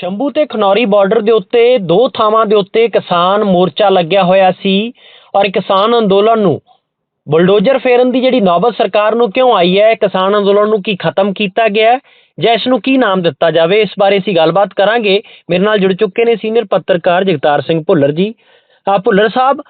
ਸ਼ੰਭੂ ਤੇ ਖਨੌਰੀ ਬਾਰਡਰ ਦੇ ਉੱਤੇ, ਦੋ ਥਾਵਾਂ ਦੇ ਉੱਤੇ ਕਿਸਾਨ ਮੋਰਚਾ ਲੱਗਿਆ ਹੋਇਆ ਸੀ ਔਰ ਕਿਸਾਨ ਅੰਦੋਲਨ ਨੂੰ ਬੁਲਡੋਜ਼ਰ ਫੇਰਨ ਦੀ ਜਿਹੜੀ ਨੌਬਤ ਸਰਕਾਰ ਨੂੰ ਕਿਉਂ ਆਈ ਹੈ, ਕਿਸਾਨ ਅੰਦੋਲਨ ਨੂੰ ਕੀ ਖਤਮ ਕੀਤਾ ਗਿਆ ਜਾਂ ਇਸ ਨੂੰ ਕੀ ਨਾਮ ਦਿੱਤਾ ਜਾਵੇ, ਇਸ ਬਾਰੇ ਅਸੀਂ ਗੱਲਬਾਤ ਕਰਾਂਗੇ। ਮੇਰੇ ਨਾਲ ਜੁੜ ਚੁੱਕੇ ਨੇ ਸੀਨੀਅਰ ਪੱਤਰਕਾਰ ਜਗਤਾਰ ਸਿੰਘ ਭੁੱਲਰ ਜੀ। ਆ ਭੁੱਲਰ ਸਾਹਿਬ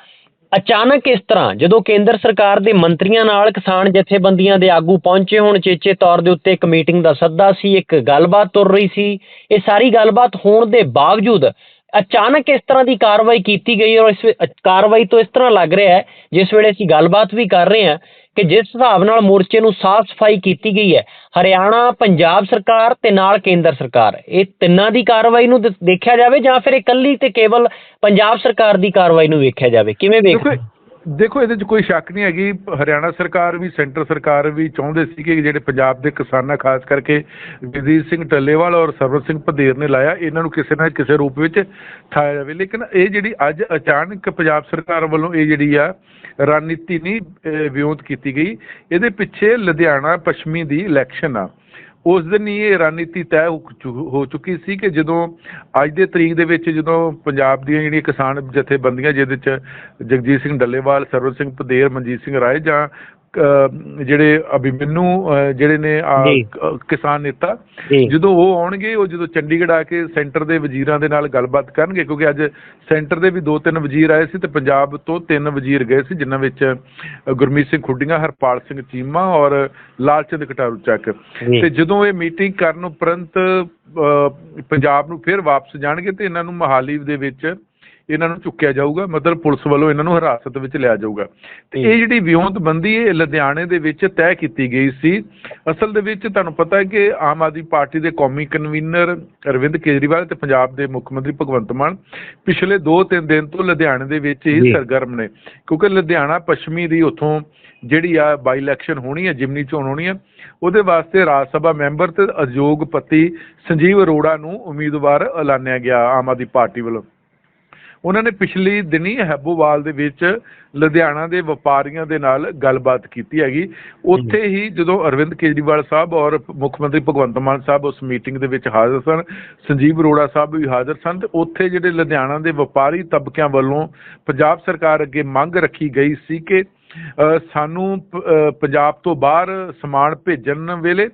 ਅਚਾਨਕ ਇਸ ਤਰ੍ਹਾਂ ਜਦੋਂ ਕੇਂਦਰ ਸਰਕਾਰ ਦੇ ਮੰਤਰੀਆਂ ਨਾਲ ਕਿਸਾਨ ਜਥੇਬੰਦੀਆਂ ਦੇ ਆਗੂ ਪਹੁੰਚੇ ਹੋਣ, ਚੇਚੇ ਤੌਰ ਦੇ ਉੱਤੇ ਇੱਕ ਮੀਟਿੰਗ ਦਾ ਸੱਦਾ ਸੀ, ਇੱਕ ਗੱਲਬਾਤ ਤੁਰ ਰਹੀ ਸੀ। ਇਹ ਸਾਰੀ ਗੱਲਬਾਤ ਹੋਣ ਦੇ ਬਾਵਜੂਦ ਅਚਾਨਕ ਇਸ ਤਰ੍ਹਾਂ ਦੀ ਕਾਰਵਾਈ ਕੀਤੀ ਗਈ ਔਰ ਇਸ ਕਾਰਵਾਈ ਤੋਂ ਇਸ ਤਰ੍ਹਾਂ ਲੱਗ ਰਿਹਾ ਜਿਸ ਵੇਲੇ ਅਸੀਂ ਗੱਲਬਾਤ ਵੀ ਕਰ ਰਹੇ ਹਾਂ ਕਿ ਜਿਸ ਹਿਸਾਬ ਨਾਲ ਮੋਰਚੇ ਨੂੰ ਸਾਫ਼ ਸਫ਼ਾਈ ਕੀਤੀ ਗਈ ਹੈ, ਹਰਿਆਣਾ, ਪੰਜਾਬ ਸਰਕਾਰ ਤੇ ਨਾਲ ਕੇਂਦਰ ਸਰਕਾਰ, ਇਹ ਤਿੰਨਾਂ ਦੀ ਕਾਰਵਾਈ ਨੂੰ ਦੇਖਿਆ ਜਾਵੇ ਜਾਂ ਫਿਰ ਇਕੱਲੀ ਤੇ ਕੇਵਲ ਪੰਜਾਬ ਸਰਕਾਰ ਦੀ ਕਾਰਵਾਈ ਨੂੰ ਵੇਖਿਆ ਜਾਵੇ, ਕਿਵੇਂ ਦੇਖੋ ਵੇਖਦੇ ਦੇਖੋ, ਇਹਦੇ 'ਚ ਕੋਈ ਸ਼ੱਕ ਨਹੀਂ ਹੈਗੀ। ਹਰਿਆਣਾ ਸਰਕਾਰ ਵੀ, ਸੈਂਟਰ ਸਰਕਾਰ ਵੀ ਚਾਹੁੰਦੇ ਸੀ ਕਿ ਜਿਹੜੇ ਪੰਜਾਬ ਦੇ ਕਿਸਾਨਾਂ, ਖਾਸ ਕਰਕੇ ਜਗਦੀਪ ਸਿੰਘ ਟੱਲੇਵਾਲ ਔਰ ਸਰਵਰ ਸਿੰਘ ਭਦੇਰ ਨੇ ਲਾਇਆ, ਇਹਨਾਂ ਨੂੰ ਕਿਸੇ ਨਾ ਕਿਸੇ ਰੂਪ ਵਿੱਚ ਠਾਇਆ ਜਾਵੇ। ਲੇਕਿਨ ਇਹ ਜਿਹੜੀ ਅੱਜ ਅਚਾਨਕ ਪੰਜਾਬ ਸਰਕਾਰ ਵੱਲੋਂ ਇਹ ਜਿਹੜੀ ਆ ਰਣਨੀਤੀ ਨਹੀਂ ਵਿਉਂਤ ਕੀਤੀ ਗਈ, ਇਹਦੇ ਪਿੱਛੇ ਲੁਧਿਆਣਾ ਪੱਛਮੀ ਦੀ ਇਲੈਕਸ਼ਨ ਆ। ਉਸ ਦਿਨ ਹੀ ਇਹ ਰਣਨੀਤੀ ਤੈਅ ਹੋ ਚੁ- ਹੋ ਚੁੱਕੀ ਸੀ ਕਿ ਜਦੋਂ ਅੱਜ ਦੇ ਤਰੀਕ ਦੇ ਵਿੱਚ ਜਦੋਂ ਪੰਜਾਬ ਦੀਆਂ ਜਿਹੜੀਆਂ ਕਿਸਾਨ ਜਥੇਬੰਦੀਆਂ ਜਿਹਦੇ ਚ ਜਗਜੀਤ ਸਿੰਘ ਡੱਲੇਵਾਲ ਸਰਵਨ ਸਿੰਘ ਪਦੇਰ, ਮਨਜੀਤ ਸਿੰਘ ਰਾਏ ਜਾਂ ਜਿਹੜੇ ਅਭਿਮਨੂ ਜਿਹੜੇ ਨੇ ਕਿਸਾਨ ਨੇਤਾ ਜਦੋਂ ਉਹ ਆਉਣਗੇ ਉਹ ਜਦੋਂ ਚੰਡੀਗੜ੍ਹ ਆ ਕੇ ਸੈਂਟਰ ਦੇ ਵਜ਼ੀਰਾਂ ਦੇ ਨਾਲ ਗੱਲਬਾਤ ਕਰਨਗੇ ਕਿਉਂਕਿ ਅੱਜ ਸੈਂਟਰ ਦੇ ਵੀ ਦੋ ਤਿੰਨ ਵਜ਼ੀਰ ਆਏ ਸੀ ਤੇ ਪੰਜਾਬ ਤੋਂ ਤਿੰਨ ਵਜ਼ੀਰ ਗਏ ਸੀ ਜਿਨ੍ਹਾਂ ਵਿੱਚ ਗੁਰਮੀਤ ਸਿੰਘ ਖੁੱਡੀਆਂ ਹਰਪਾਲ ਸਿੰਘ ਚੀਮਾ ਔਰ ਲਾਲਚੰਦ ਕਟਾਰੂ ਚੱਕ। ਤੇ ਜਦੋਂ ਇਹ ਮੀਟਿੰਗ ਕਰਨ ਉਪਰੰਤ ਪੰਜਾਬ ਨੂੰ ਫਿਰ ਵਾਪਸ ਜਾਣਗੇ ਤੇ ਇਹਨਾਂ ਨੂੰ ਮਹਾਲੀ ਦੇ ਵਿੱਚ ਇਹਨਾਂ ਨੂੰ ਚੁੱਕਿਆ ਜਾਊਗਾ ਮਤਲਬ ਪੁਲਿਸ ਵੱਲੋਂ ਇਹਨਾਂ ਨੂੰ ਹਿਰਾਸਤ ਵਿੱਚ ਲਿਆ ਜਾਊਗਾ। ਤੇ ਇਹ ਜਿਹੜੀ ਵਿਉਂਤਬੰਦੀ ਇਹ ਲੁਧਿਆਣੇ ਦੇ ਵਿੱਚ ਤੈਅ ਕੀਤੀ ਗਈ ਸੀ। ਅਸਲ ਦੇ ਵਿੱਚ ਤੁਹਾਨੂੰ ਪਤਾ ਹੈ ਕਿ ਆਮ ਆਦਮੀ ਪਾਰਟੀ ਦੇ ਕੌਮੀ ਕਨਵੀਨਰ ਅਰਵਿੰਦ ਕੇਜਰੀਵਾਲ ਤੇ ਪੰਜਾਬ ਦੇ ਮੁੱਖ ਮੰਤਰੀ ਭਗਵੰਤ ਮਾਨ ਪਿਛਲੇ 2-3 ਦਿਨ ਤੋਂ ਲੁਧਿਆਣੇ ਦੇ ਵਿੱਚ। ਹੀ ਸਰਗਰਮ ਨੇ। ਕਿਉਂਕਿ ਲੁਧਿਆਣਾ ਪੱਛਮੀ ਦੀ ਉੱਥੋਂ ਜਿਹੜੀ ਆ ਬਾਈ ਇਲੈਕਸ਼ਨ ਹੋਣੀ ਹੈ ਜਿਮਨੀ ਚੋਣ ਹੋਣੀ ਹੈ ਉਹਦੇ ਵਾਸਤੇ ਰਾਜ ਸਭਾ ਮੈਂਬਰ ਤੇ ਅਯੋਗਪਤੀ ਸੰਜੀਵ ਅਰੋੜਾ ਨੂੰ ਉਮੀਦਵਾਰ ਐਲਾਨਿਆ ਗਿਆ ਆਮ ਆਦਮੀ ਪਾਰਟੀ ਵੱਲੋਂ। ਉਹਨਾਂ ਨੇ ਪਿਛਲੀ ਦਿਨੀ ਹੈਬੋਵਾਲ ਦੇ ਵਿੱਚ ਲੁਧਿਆਣਾ ਦੇ ਵਪਾਰੀਆਂ ਦੇ ਨਾਲ ਗੱਲਬਾਤ ਕੀਤੀ ਹੈਗੀ। ਉੱਥੇ ਹੀ। ਜਦੋਂ ਅਰਵਿੰਦ ਕੇਜਰੀਵਾਲ ਸਾਹਿਬ ਔਰ ਮੁੱਖ ਮੰਤਰੀ ਭਗਵੰਤ ਮਾਨ ਸਾਹਿਬ ਉਸ ਮੀਟਿੰਗ ਦੇ ਵਿੱਚ ਹਾਜ਼ਰ ਸਨ ਸੰਜੀਵ ਅਰੋੜਾ ਸਾਹਿਬ ਵੀ ਹਾਜ਼ਰ ਸਨ ਤੇ ਉੱਥੇ ਜਿਹੜੇ ਲੁਧਿਆਣਾ ਦੇ ਵਪਾਰੀ ਤਬਕਿਆਂ ਵੱਲੋਂ ਪੰਜਾਬ ਸਰਕਾਰ ਅੱਗੇ ਮੰਗ ਰੱਖੀ ਗਈ ਸੀ ਕਿ ਸਾਨੂੰ ਪੰਜਾਬ ਤੋਂ ਬਾਹਰ ਸਮਾਨ ਭੇਜਣ ਵੇਲੇ